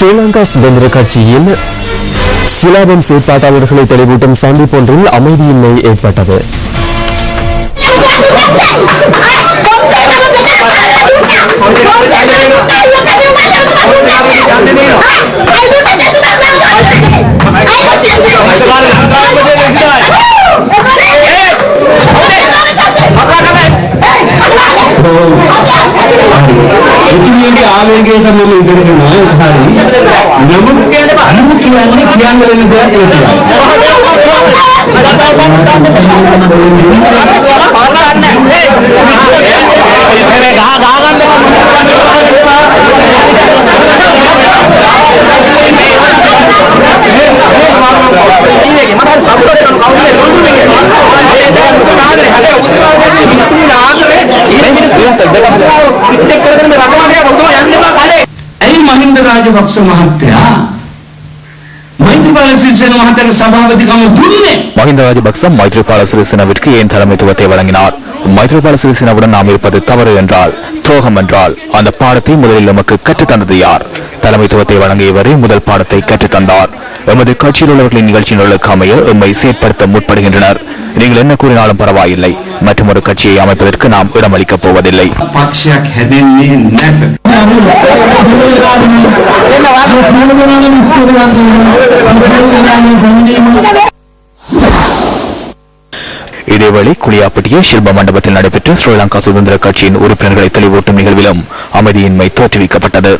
ஸ்ரீலங்கா சுதந்திர கட்சியின் சிலாபம் செயற்பாட்டாளர்களை தெளிவூட்டும் சந்திப்பொன்றில் அமைதியின்மை ஏற்பட்டது. Oh, ಹೆಚ್ಚಿನವರಿಗೆ ಆವೇಗ ಸಂಬಂಧ ಇದ್ದರೆ ಸಾರಿ ನಮಗೆ ನೀವು ಕ್ರಿಯಾಂಗಿ ಕ್ರಿಯಾಂಗದಲ್ಲಿದ್ದ ಹೇಳ್ತೀರ ஏன் தலைமைத்துவத்தை வழங்கினார்? மைத்ரிபால சிறிசேனவுடன் நாம் தவறு என்றால் துரோகம் என்றால் அந்த பாடத்தை முதலில் நமக்கு கற்றுத்தந்தது யார்? தலைமைத்துவத்தை வழங்கியவரே முதல் பாடத்தை கற்றுத்தந்தார். எமது கட்சியில் உள்ளவர்களின் நிகழ்ச்சி உள்ள அமைய எம்மை செயற்படுத்த முற்படுகின்றனர். நீங்கள் என்ன கூறினாலும் பரவாயில்லை. மற்றும் ஒரு கட்சியை அமைப்பதற்கு நாம் இடமளிக்கப் போவதில்லை. இதேவேளை குளியாப்பட்டிய ஷில்ப மண்டபத்தில் நடைபெற்ற ஸ்ரீலங்கா சுதந்திர கட்சியின் உறுப்பினர்களை தெளிவூட்டும் நிகழ்விலும் அமைதியின்மை தோற்றுவிக்கப்பட்டது.